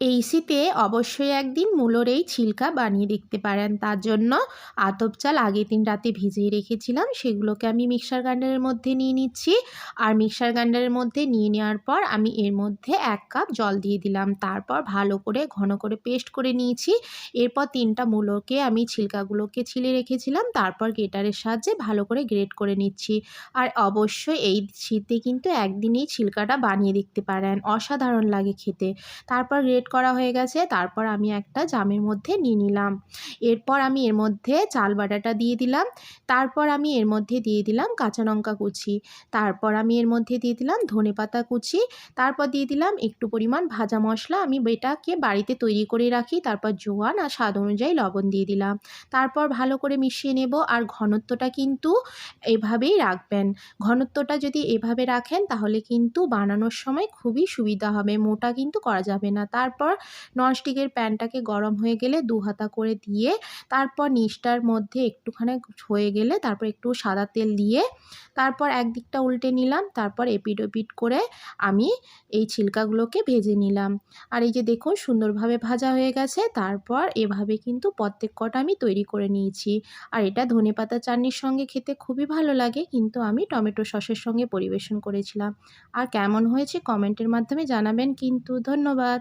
এই শীতে অবশ্যই একদিন মূলোর এই ছিলকা বানিয়ে দেখতে পারেন। তার জন্য আতপ চাল আগের দিন রাতে ভিজিয়ে রেখেছিলাম। সেগুলোকে আমি মিক্সার গ্রাইন্ডারের মধ্যে নিয়ে নিচ্ছি। আর মিক্সার গ্রাইন্ডারের মধ্যে নিয়ে নেওয়ার পর আমি এর মধ্যে এক কাপ জল দিয়ে দিলাম। তারপর ভালো করে, ঘন করে পেস্ট করে নিয়েছি। এরপর তিনটা মূলোকে আমি ছিলকাগুলোকে ছিলে রেখেছিলাম। তারপর গ্রেটারের সাহায্যে ভালো করে গ্রেট করে নিচ্ছি। আর অবশ্যই এই শীতে কিন্তু একদিনেই ছিলকাটা বানিয়ে দেখতে পারেন। অসাধারণ লাগে খেতে। তারপর গ্রেট করা হয়ে গেছে, তারপর আমি একটা জামের মধ্যে নিয়ে নিলাম। এরপর আমি এর মধ্যে চাল বাটাটা দিয়ে দিলাম, তারপর আমি এর মধ্যে দিয়ে দিলাম কাঁচা লঙ্কা কুচি, তারপর আমি এর মধ্যে দিয়ে দিলাম ধনে পাতা কুচি, তারপর দিয়ে দিলাম একটু পরিমাণ ভাজা মশলা, আমি বেটাকে বাড়িতে তৈরি করে রাখি, তারপর জোয়ান আর স্বাদ অনুযায়ী লবণ দিয়ে দিলাম। তারপর ভালো করে মিশিয়ে নেব আর ঘনত্বটা কিন্তু এভাবেই রাখবেন। ঘনত্বটা যদি এভাবে রাখেন তাহলে কিন্তু বানানোর সময় খুবই সুবিধা হবে, মোটা কিন্তু করা যাবে না। তারপর তারপর ননস্টিকের প্যানটাকে গরম হয়ে গেলে দু হাতা করে দিয়ে তারপর নিচটার মধ্যে একটুখানি হয়ে গেলে তারপর একটু সাদা তেল দিয়ে তারপর একদিকটা উল্টে নিলাম, তারপর এপিট ওপিট করে আমি এই ছিলকাগুলোকে ভেজে নিলাম। আর এই যে দেখুন সুন্দরভাবে ভাজা হয়ে গেছে, তারপর এভাবে কিন্তু প্রত্যেক কটা আমি তৈরি করে নিয়েছি। আর এটা ধনে পাতা চাটনির সঙ্গে খেতে খুবই ভালো লাগে, কিন্তু আমি টমেটো সসের সঙ্গে পরিবেশন করেছিলাম। আর কেমন হয়েছে কমেন্টের মাধ্যমে জানাবেন, কিন্তু ধন্যবাদ।